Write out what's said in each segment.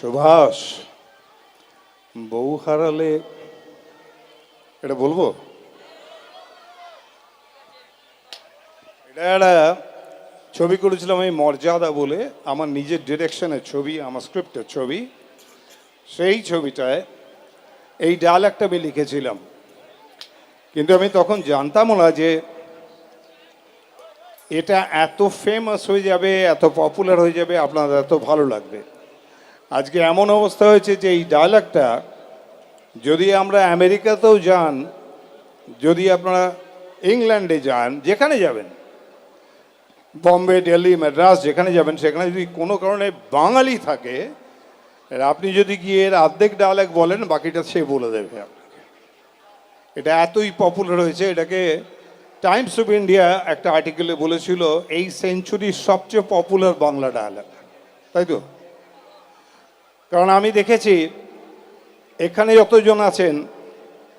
সুভাষ, বউ হারালে এটা বলব? এটা একটা ছবি করেছিলাম আমি মর্যাদা বলে, আমার নিজের ডিরেকশনের ছবি, আমার স্ক্রিপ্টের ছবি। সেই ছবিটায় এই ডায়ালগটা আমি লিখেছিলাম। কিন্তু আমি তখন জানতামও না যে এটা এত ফেমাস হয়ে যাবে, এত পপুলার হয়ে যাবে, আপনাদের এত ভালো লাগবে। আজকে এমন অবস্থা হয়েছে যে এই ডায়ালগটা, যদি আমরা আমেরিকাতেও যান, যদি আপনারা ইংল্যান্ডে যান, যেখানে যাবেন, বম্বে, দিল্লি, মাদ্রাস, যেখানে যাবেন, সেখানে যদি কোনো কারণে বাঙালি থাকে আপনি যদি গিয়ে এর অর্ধেক ডায়ালগ বলেন, বাকিটা সে বলে দেবে আপনাকে। এটা এতই পপুলার হয়েছে, এটাকে টাইমস অফ ইন্ডিয়া একটা আর্টিকেলে বলেছিল, এই সেঞ্চুরির সবচেয়ে পপুলার বাংলা ডায়ালগ। তাই তো? কারণ আমি দেখেছি, এখানে যতজন আছেন,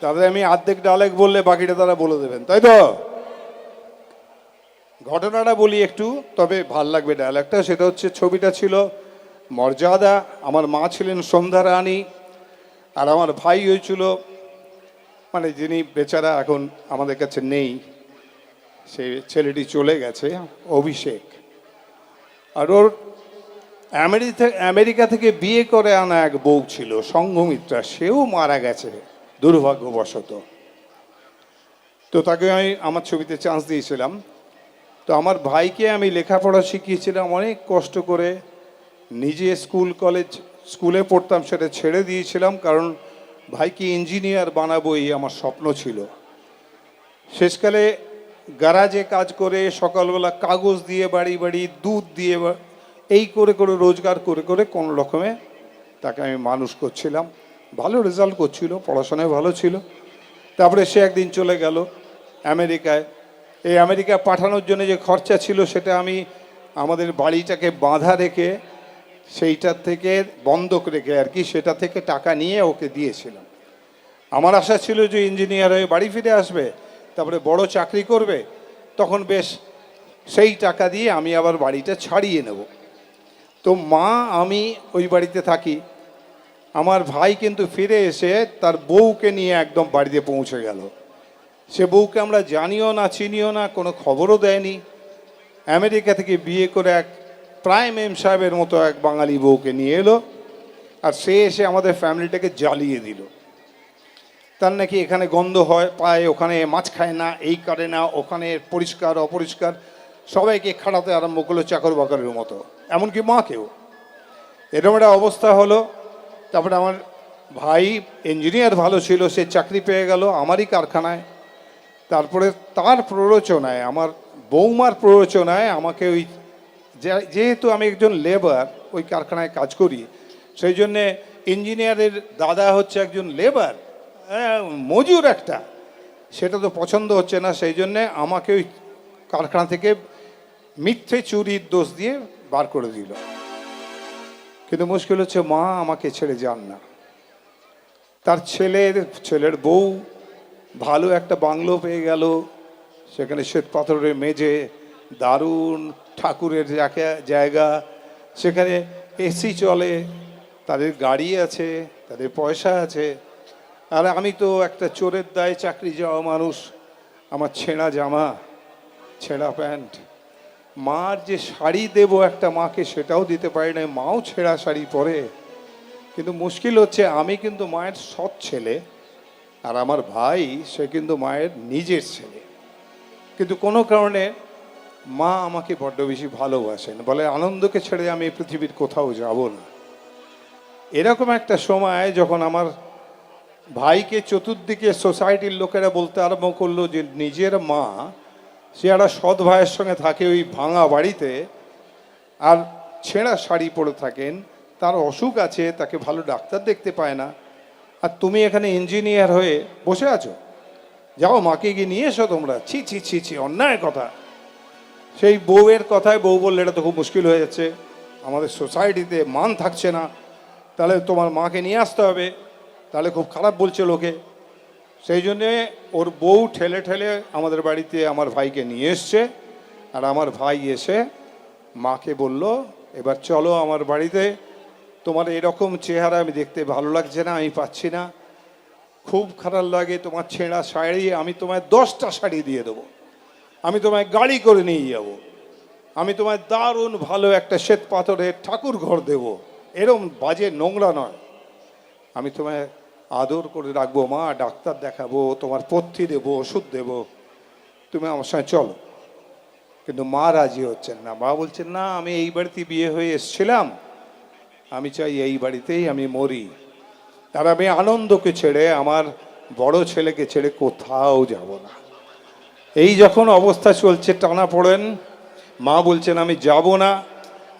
তাদের আমি অর্ধেক ডালেক বললে বাকিটা তারা বলে দেবেন, তাই তো? ঘটনাটা বলি একটু, তবে ভালো লাগবে ডায়ালগটা সেটা হচ্ছে, ছবিটা ছিল মর্যাদা, আমার মা ছিলেন সন্ধ্যা রানী, আর আমার ভাই হয়েছিল মানে যিনি বেচারা এখন আমাদের কাছে নেই, সেই ছেলেটি চলে গেছে, অভিষেক। আর ওর আমেরিকা থেকে বিয়ে করে আনা এক বউ ছিল সঙ্গমিত্রা সেও মারা গেছে দুর্ভাগ্যবশত। তো তাকে আমি আমার ছবিতে চান্স দিয়েছিলাম। তো আমার ভাইকে আমি লেখাপড়া শিখিয়েছিলাম, অনেক কষ্ট করে নিজে স্কুল, কলেজ, স্কুলে পড়তাম, সেটা ছেড়ে দিয়েছিলাম কারণ ভাইকে ইঞ্জিনিয়ার বানাবো এই আমার স্বপ্ন ছিল। শেষকালে গ্যারাজে কাজ করে সকালবেলা কাগজ দিয়ে, বাড়ি বাড়ি দুধ দিয়ে এই করে করে, রোজগার করে করে কোনো রকমে তাকে আমি মানুষ করছিলাম। ভালো রেজাল্ট করছিল, পড়াশোনায় ভালো ছিল। তারপরে সে একদিন চলে গেল আমেরিকায়। এই আমেরিকা পাঠানোর জন্য যে খরচা ছিল সেটা আমি আমাদের বাড়িটাকে বাঁধা রেখে সেইটার থেকে বন্ধক রেখে আর কি, সেটা থেকে টাকা নিয়ে ওকে দিয়েছিলাম। আমার আশা ছিল যে ইঞ্জিনিয়ার হয়ে বাড়ি ফিরে আসবে, তারপরে বড় চাকরি করবে, তখন বেশ সেই টাকা দিয়ে আমি আবার বাড়িটা ছাড়িয়ে নেব। তো মা, আমি ওই বাড়িতে থাকি। আমার ভাই কিন্তু ফিরে এসে তার বউকে নিয়ে একদম বাড়িতে পৌঁছে গেল। সে বউকে আমরা জানিও না, চিনিও না, কোনো খবরও দেয়নি। আমেরিকা থেকে বিয়ে করে এক প্রাইম এম সাহেবের মতো এক বাঙালি বউকে নিয়ে এলো আর সে এসে আমাদের ফ্যামিলিটাকে জ্বালিয়ে দিল। তার নাকি এখানে গন্ধ হয়, পায়, ওখানে মাছ খায় না, এই করে না, ওখানে পরিষ্কার, অপরিষ্কার। সবাইকে খাড়াতে আরম্ভ করল চাকর বাকরের মতো। এমনকি মাকেও। এরকম একটা অবস্থা হলো তারপরে আমার ভাই ইঞ্জিনিয়ার ভালো ছিল সে চাকরি পেয়ে গেল আমারই কারখানায়। তারপরে তার প্ররোচনায় আমার বৌমার প্ররোচনায় আমাকে ওই যেহেতু আমি একজন লেবার ওই কারখানায় কাজ করি সেই জন্যে ইঞ্জিনিয়ারের দাদা হচ্ছে একজন লেবার হ্যাঁ, মজুর একটা। সেটা তো পছন্দ হচ্ছে না সেই জন্যে আমাকে ওই কারখানা থেকে মিথ্যে চুরির দোষ দিয়ে বার করে দিল। কিন্তু মুশকিল হচ্ছে, মা আমাকে ছেড়ে যান না। তার ছেলের ছেলের বউ ভালো একটা বাংলো পেয়ে গেল। সেখানে শ্বেত পাথরের মেঝে, দারুণ ঠাকুরের জায়গা- সেখানে এসি চলে, তাদের গাড়ি আছে, তাদের পয়সা আছে। আর আমি তো একটা চোরের দায়ে চাকরি যাওয়া মানুষ, আমার ছেঁড়া জামা, ছেঁড়া প্যান্ট। মার যে শাড়ি দেব একটা মাকে সেটাও দিতে পারি না মাও ছেঁড়া শাড়ি পরে। কিন্তু মুশকিল হচ্ছে, আমি কিন্তু মায়ের সৎ ছেলে, আর আমার ভাই, সে কিন্তু মায়ের নিজের ছেলে। কিন্তু কোনো কারণে মা আমাকে বড্ড বেশি ভালোবাসেন, বলে আনন্দকে ছেড়ে আমি পৃথিবীর কোথাও যাব না। এরকম একটা সময় যখন আমার ভাইকে চতুর্দিকে সোসাইটির লোকেরা বলতে আরম্ভ করল যে নিজের মা সে একটা সৎ ভাইয়ের সঙ্গে থাকে ওই ভাঙা বাড়িতে, আর ছেঁড়া শাড়ি পরে থাকেন, তার অসুখ আছে, তাকে ভালো ডাক্তার দেখতে পায় না। আর তুমি এখানে ইঞ্জিনিয়ার হয়ে বসে আছো? যাও মাকে গিয়ে নিয়ে এসো তোমরা। ছি ছি ছি ছি অন্যায় কথা। সেই বউয়ের কথায় বউ বললে এটা তো খুব মুশকিল হয়ে যাচ্ছে। আমাদের সোসাইটিতে মান থাকছে না। তাহলে তোমার মাকে নিয়ে আসতে হবে। তাহলে খুব খারাপ বলছে লোকে। সেই জন্যে ওর বউ ঠেলে ঠেলে আমাদের বাড়িতে আমার ভাইকে নিয়ে এসছে। আর আমার ভাই এসে মাকে বলল, এবার চলো আমার বাড়িতে। তোমার এরকম চেহারা আমি দেখতে ভালো লাগছে না, আমি পাচ্ছি না। খুব খারাপ লাগে তোমার ছেঁড়া শাড়ি, আমি তোমায় দশটা শাড়ি দিয়ে দেবো। আমি তোমায় গাড়ি করে নিয়ে যাব। আমি তোমায় দারুণ ভালো একটা শ্বেত পাথরের ঠাকুর ঘর দেব। এরম বাজে নোংরা নয়। আমি তোমায় আদর করে রাখব, মা, ডাক্তার দেখাবো, তোমার পথ্যি দেবো, ওষুধ দেবো। তুমি আমার সঙ্গে চলো। কিন্তু মা রাজি হচ্ছেন না। মা বলছেন, না, আমি এই বাড়িতে বিয়ে হয়ে এসছিলাম। আমি চাই এই বাড়িতেই আমি মরি। আর আমি আনন্দকে ছেড়ে, আমার বড় ছেলেকে ছেড়ে কোথাও যাব না। এই যখন অবস্থা চলছে, টানা পড়েন। মা বলছেন, আমি যাব না।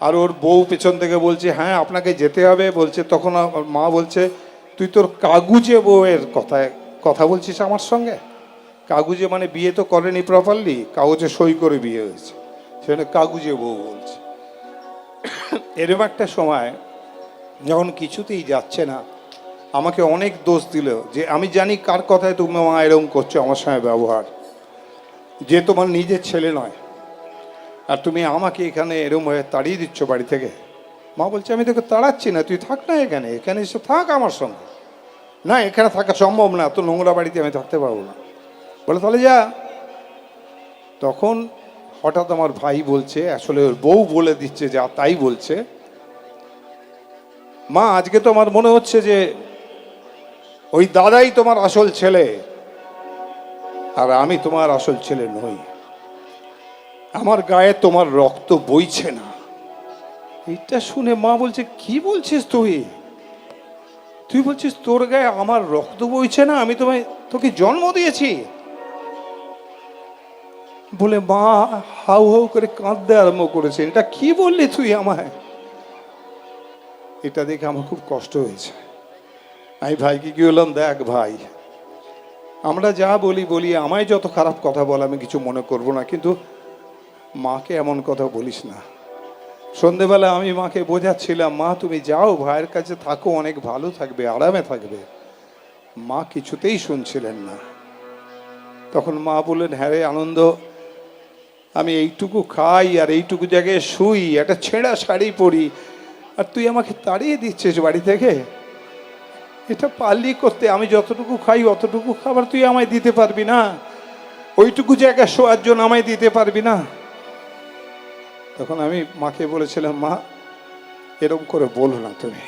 আর ওর বউ পেছন থেকে বলছে হ্যাঁ আপনাকে যেতে হবে। বলছে, তখন মা বলছে তুই তোর কাগুজে বউয়ের কথায় কথা বলছিস আমার সঙ্গে? কাগুজে মানে বিয়ে তো করেনি প্রপারলি কাগজে সই করে বিয়ে হয়েছে। সেখানে কাগুজে বউ বলছে। এরকম একটা সময় যখন কিছুতেই যাচ্ছে না, আমাকে অনেক দোষ দিল যে আমি জানি কার কথায় তুমি মা এরকম করছ আমার সঙ্গে ব্যবহার। যে তোমার নিজের ছেলে নয়। আর তুমি আমাকে এখানে এরম হয়ে তাড়িয়ে দিচ্ছ বাড়ি থেকে। মা বলছে, আমি তোকে তাড়াচ্ছি না, তুই থাক না এখানে এখানে এসে থাক আমার সঙ্গে। না, এখানে থাকা সম্ভব না তো নোংরা বাড়িতে আমি থাকতে পারব না। বলে, তাহলে যা। তখন হঠাৎ আমার ভাই বলছে, আসলে ওর বউ বলে দিচ্ছে যা তাই বলছে। মা, আজকে তো আমার মনে হচ্ছে যে ওই দাদাই তোমার আসল ছেলে, আর আমি তোমার আসল ছেলে নই। আমার গায়ে তোমার রক্ত বইছে না। এইটা শুনে মা বলছে, কি বলছিস তুই? তুই বলছিস তোর গায়ে আমার রক্ত বইছে না, আমি তোমায়, তোকে জন্ম দিয়েছি? বলে মা হাউ হাউ করে কাঁদতে আরম্ভ করেছে এটা কি বললি তুই আমায়? এটা দেখে আমার খুব কষ্ট হয়েছে। আমি ভাইকে কি বললাম দেখ ভাই, আমরা যা বলি বলি, আমায় যত খারাপ কথা বলে, আমি কিছু মনে করব না, কিন্তু মাকে এমন কথা বলিস না। সন্ধেবেলা আমি মাকে বোঝাচ্ছিলাম, মা, তুমি যাও, ভাইয়ের কাছে থাকো, অনেক ভালো থাকবে, আরামে থাকবে। মা কিছুতেই শুনছিলেন না। তখন মা বললেন হ্যাঁ রে, আনন্দ, আমি এইটুকু খাই আর এইটুকু জায়গায় শুই, একটা ছেঁড়া শাড়ি পরি, আর তুই আমাকে তাড়িয়ে দিচ্ছিস বাড়ি থেকে? এটা পারলি করতে, আমি যতটুকু খাই অতটুকু খাবার তুই আমায় দিতে পারবি না। ওইটুকু জায়গা শোয়ার জন্য আমায় দিতে পারবি না। তখন আমি মাকে বলেছিলাম, মা, এরম করে বলো না তুমি।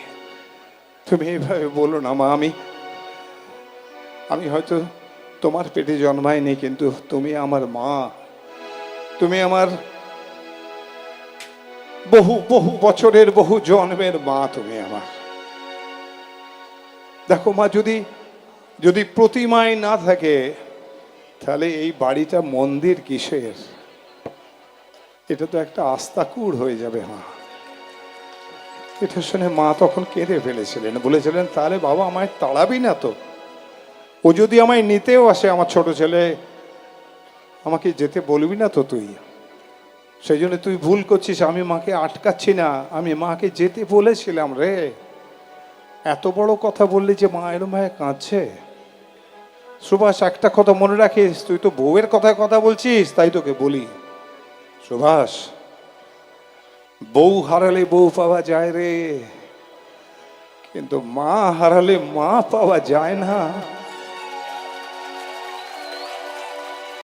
তুমি এইভাবে বলো না, মা, আমি আমি হয়তো তোমার পেটে জন্মাইনি, কিন্তু তুমি আমার মা। তুমি আমার বহু বহু বছরের, বহু জন্মের মা তুমি আমার। দেখো মা, যদি যদি প্রতিমায় না থাকে, তাহলে এই বাড়িটা মন্দির কিসের? এটা তো একটা আস্তাকুর হয়ে যাবে মা এটা শুনে মা তখন কেঁদে ফেলেছিলেন। বলেছিলেন, তাহলে বাবা আমায় তাড়াবি না তো। ও যদি আমায় নিতেও আসে, আমার ছোট ছেলে, আমাকে যেতে বলবি না তো তুই? সেই জন্য তুই ভুল করছিস, আমি মাকে আটকাচ্ছি না। আমি মাকে যেতে বলেছিলাম রে। এত বড় কথা বললি যে মা এরম ভাই কাঁদছে। সুভাষ, একটা কথা মনে রাখিস, তুই তো বউয়ের কথায় কথা বলছিস, তাই তোকে বলি। সুভাষ বউ হারালে বউ পাওয়া যায় রে কিন্তু মা হারালে মা পাওয়া যায় না।